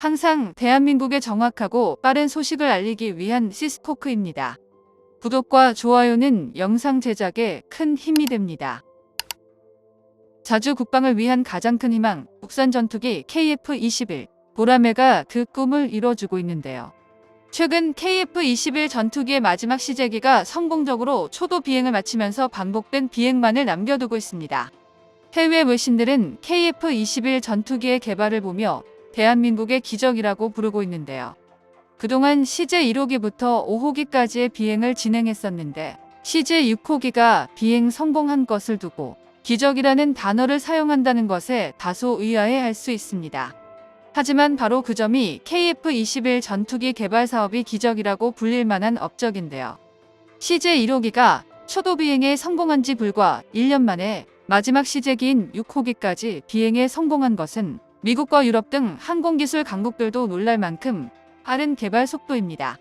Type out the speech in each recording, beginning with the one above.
항상 대한민국에 정확하고 빠른 소식을 알리기 위한 시스코크입니다. 구독과 좋아요는 영상 제작에 큰 힘이 됩니다. 자주 국방을 위한 가장 큰 희망, 국산 전투기 KF-21. 보라매가 그 꿈을 이뤄주고 있는데요. 최근 KF-21 전투기의 마지막 시제기가 성공적으로 초도 비행을 마치면서 반복된 비행만을 남겨두고 있습니다. 해외 외신들은 KF-21 전투기의 개발을 보며 대한민국의 기적이라고 부르고 있는데요. 그동안 CJ1호기부터 5호기까지의 비행을 진행했었는데 CJ6호기가 비행 성공한 것을 두고 기적이라는 단어를 사용한다는 것에 다소 의아해할 수 있습니다. 하지만 바로 그 점이 KF-21 전투기 개발 사업이 기적이라고 불릴 만한 업적인데요. CJ1호기가 초도 비행에 성공한 지 불과 1년 만에 마지막 시제기인 6호기까지 비행에 성공한 것은 미국과 유럽 등 항공기술 강국들도 놀랄 만큼 빠른 개발 속도입니다.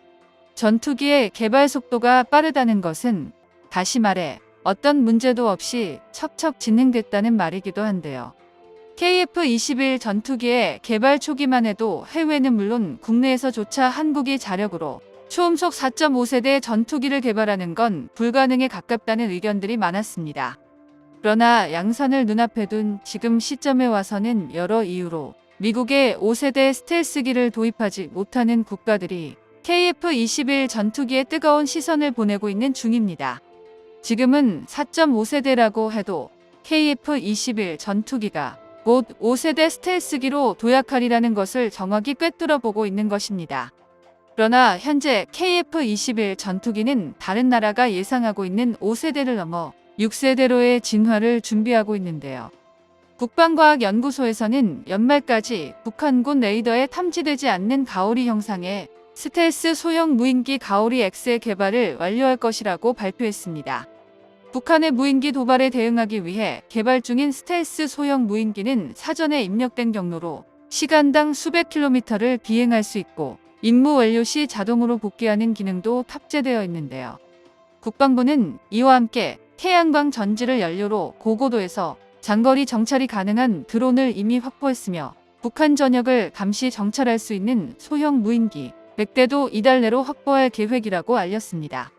전투기의 개발 속도가 빠르다는 것은 다시 말해 어떤 문제도 없이 척척 진행됐다는 말이기도 한데요. KF-21 전투기의 개발 초기만 해도 해외는 물론 국내에서조차 한국이 자력으로 초음속 4.5세대 전투기를 개발하는 건 불가능에 가깝다는 의견들이 많았습니다. 그러나 양산을 눈앞에 둔 지금 시점에 와서는 여러 이유로 미국의 5세대 스텔스기를 도입하지 못하는 국가들이 KF-21 전투기에 뜨거운 시선을 보내고 있는 중입니다. 지금은 4.5세대라고 해도 KF-21 전투기가 곧 5세대 스텔스기로 도약하리라는 것을 정확히 꿰뚫어 보고 있는 것입니다. 그러나 현재 KF-21 전투기는 다른 나라가 예상하고 있는 5세대를 넘어 6세대로의 진화를 준비하고 있는데요. 국방과학연구소에서는 연말까지 북한군 레이더에 탐지되지 않는 가오리 형상의 스텔스 소형 무인기 가오리 X의 개발을 완료할 것이라고 발표했습니다. 북한의 무인기 도발에 대응하기 위해 개발 중인 스텔스 소형 무인기는 사전에 입력된 경로로 시간당 수백 킬로미터를 비행할 수 있고 임무 완료 시 자동으로 복귀하는 기능도 탑재되어 있는데요. 국방부는 이와 함께 태양광 전지를 연료로 고고도에서 장거리 정찰이 가능한 드론을 이미 확보했으며 북한 전역을 감시 정찰할 수 있는 소형 무인기 100대도 이달 내로 확보할 계획이라고 알렸습니다.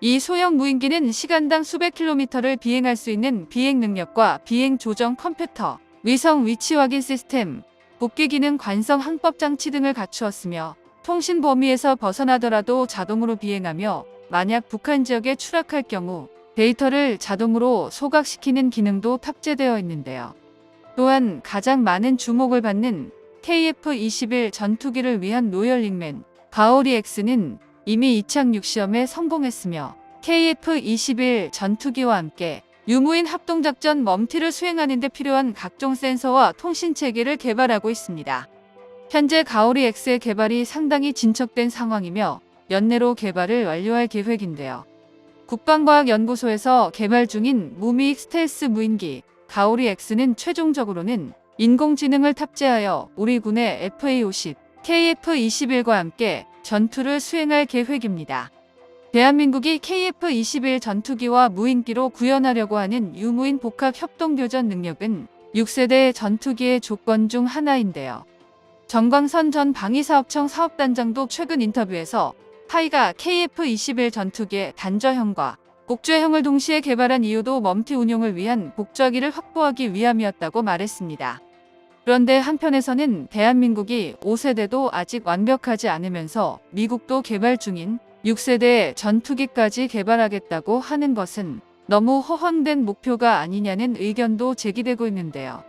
이 소형 무인기는 시간당 수백 킬로미터를 비행할 수 있는 비행 능력과 비행 조정 컴퓨터, 위성 위치 확인 시스템, 복귀 기능 관성 항법 장치 등을 갖추었으며 통신 범위에서 벗어나더라도 자동으로 비행하며 만약 북한 지역에 추락할 경우 데이터를 자동으로 소각시키는 기능도 탑재되어 있는데요. 또한 가장 많은 주목을 받는 KF-21 전투기를 위한 로열링맨 가오리 X는 이미 이착륙 시험에 성공했으며 KF-21 전투기와 함께 유무인 합동작전 멈티를 수행하는 데 필요한 각종 센서와 통신 체계를 개발하고 있습니다. 현재 가오리 X의 개발이 상당히 진척된 상황이며 연내로 개발을 완료할 계획인데요. 국방과학연구소에서 개발 중인 무미익 스텔스 무인기 가오리 X는 최종적으로는 인공지능을 탑재하여 우리 군의 FA-50, KF-21과 함께 전투를 수행할 계획입니다. 대한민국이 KF-21 전투기와 무인기로 구현하려고 하는 유무인 복합 협동교전 능력은 6세대 전투기의 조건 중 하나인데요. 정광선 전 방위사업청 사업단장도 최근 인터뷰에서 타이가 KF-21 전투기의 단저형과 복좌형을 동시에 개발한 이유도 멈티 운용을 위한 복좌기를 확보하기 위함이었다고 말했습니다. 그런데 한편에서는 대한민국이 5세대도 아직 완벽하지 않으면서 미국도 개발 중인 6세대 전투기까지 개발하겠다고 하는 것은 너무 허황된 목표가 아니냐는 의견도 제기되고 있는데요.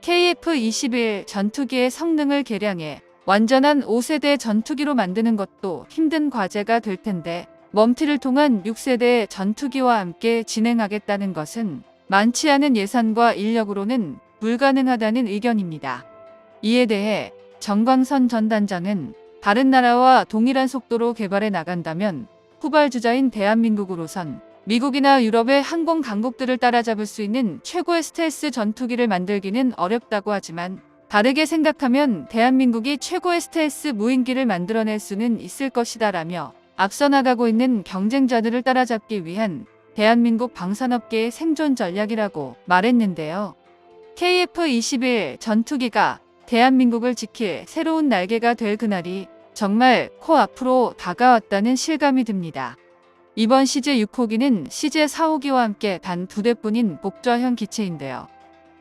KF-21 전투기의 성능을 개량해 완전한 5세대 전투기로 만드는 것도 힘든 과제가 될 텐데 멈티를 통한 6세대 전투기와 함께 진행하겠다는 것은 많지 않은 예산과 인력으로는 불가능하다는 의견입니다. 이에 대해 정광선 전 단장은 다른 나라와 동일한 속도로 개발해 나간다면 후발주자인 대한민국으로선 미국이나 유럽의 항공 강국들을 따라잡을 수 있는 최고의 스텔스 전투기를 만들기는 어렵다고 하지만 다르게 생각하면 대한민국이 최고의 스텔스 무인기를 만들어낼 수는 있을 것이다 라며 앞서 나가고 있는 경쟁자들을 따라잡기 위한 대한민국 방산업계의 생존 전략이라고 말했는데요. KF-21 전투기가 대한민국을 지킬 새로운 날개가 될 그날이 정말 코앞으로 다가왔다는 실감이 듭니다. 이번 시제 6호기는 시제 4호기와 함께 단 두 대뿐인 복좌형 기체인데요.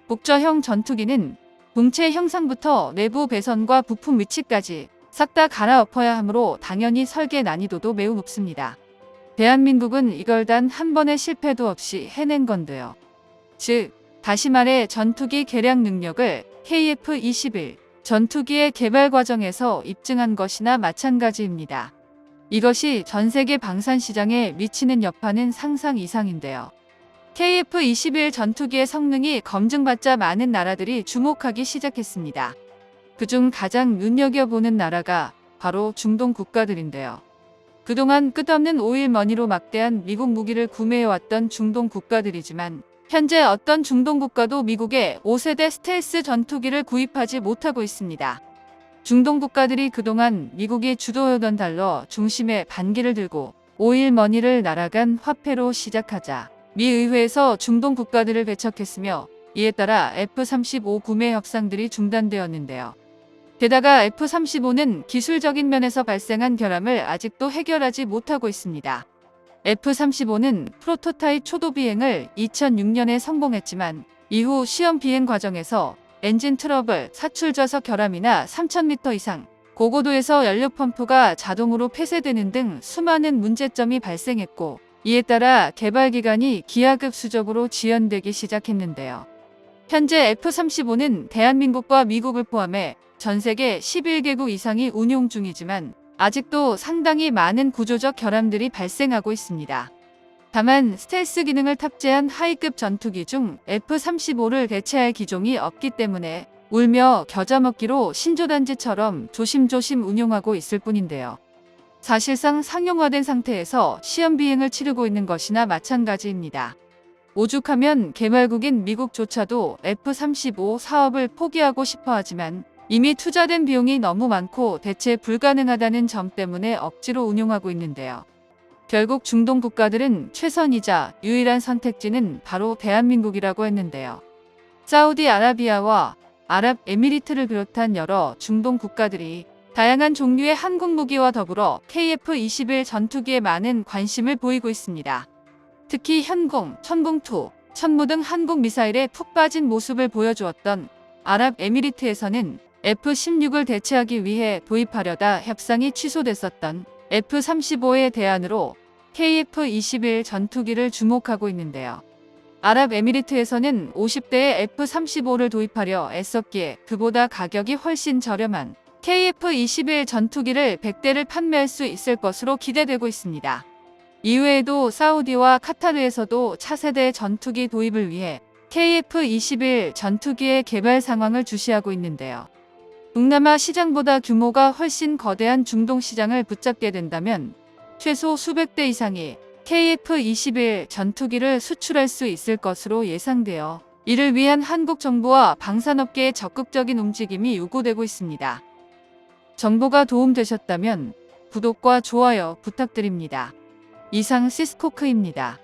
복좌형 전투기는 동체 형상부터 내부 배선과 부품 위치까지 싹 다 갈아엎어야 하므로 당연히 설계 난이도도 매우 높습니다. 대한민국은 이걸 단 한 번의 실패도 없이 해낸 건데요. 즉, 다시 말해 전투기 개량 능력을 KF-21 전투기의 개발 과정에서 입증한 것이나 마찬가지입니다. 이것이 전 세계 방산 시장에 미치는 여파는 상상 이상인데요. KF-21 전투기의 성능이 검증받자 많은 나라들이 주목하기 시작했습니다. 그중 가장 눈여겨보는 나라가 바로 중동 국가들인데요. 그동안 끝없는 오일머니로 막대한 미국 무기를 구매해왔던 중동 국가들이지만 현재 어떤 중동 국가도 미국의 5세대 스텔스 전투기를 구입하지 못하고 있습니다. 중동 국가들이 그동안 미국이 주도하던 달러 중심에 반기를 들고 오일머니를 날아간 화폐로 시작하자 미 의회에서 중동 국가들을 배척했으며 이에 따라 F-35 구매 협상들이 중단되었는데요. 게다가 F-35는 기술적인 면에서 발생한 결함을 아직도 해결하지 못하고 있습니다. F-35는 프로토타입 초도 비행을 2006년에 성공했지만 이후 시험 비행 과정에서 엔진 트러블, 사출 좌석 결함이나 3000m 이상 고고도에서 연료 펌프가 자동으로 폐쇄되는 등 수많은 문제점이 발생했고 이에 따라 개발 기간이 기하급수적으로 지연되기 시작했는데요. 현재 F-35는 대한민국과 미국을 포함해 전 세계 11개국 이상이 운용 중이지만 아직도 상당히 많은 구조적 결함들이 발생하고 있습니다. 다만 스텔스 기능을 탑재한 하이급 전투기 중 F-35를 대체할 기종이 없기 때문에 울며 겨자 먹기로 신조단지처럼 조심조심 운용하고 있을 뿐인데요. 사실상 상용화된 상태에서 시험 비행을 치르고 있는 것이나 마찬가지입니다. 오죽하면 개발국인 미국조차도 F-35 사업을 포기하고 싶어 하지만 이미 투자된 비용이 너무 많고 대체 불가능하다는 점 때문에 억지로 운용하고 있는데요. 결국 중동 국가들은 최선이자 유일한 선택지는 바로 대한민국이라고 했는데요. 사우디아라비아와 아랍에미리트를 비롯한 여러 중동 국가들이 다양한 종류의 한국 무기와 더불어 KF-21 전투기에 많은 관심을 보이고 있습니다. 특히 현공, 천공투, 천무 등 한국 미사일에 푹 빠진 모습을 보여주었던 아랍에미리트에서는 F-16을 대체하기 위해 도입하려다 협상이 취소됐었던 F-35의 대안으로 KF-21 전투기를 주목하고 있는데요. 아랍에미리트에서는 50대의 F-35를 도입하려 애썼기에 그보다 가격이 훨씬 저렴한 KF-21 전투기를 100대를 판매할 수 있을 것으로 기대되고 있습니다. 이외에도 사우디와 카타르에서도 차세대 전투기 도입을 위해 KF-21 전투기의 개발 상황을 주시하고 있는데요. 동남아 시장보다 규모가 훨씬 거대한 중동 시장을 붙잡게 된다면 최소 수백 대 이상의 KF-21 전투기를 수출할 수 있을 것으로 예상되어 이를 위한 한국 정부와 방산업계의 적극적인 움직임이 요구되고 있습니다. 정보가 도움되셨다면 구독과 좋아요 부탁드립니다. 이상 시스코크입니다.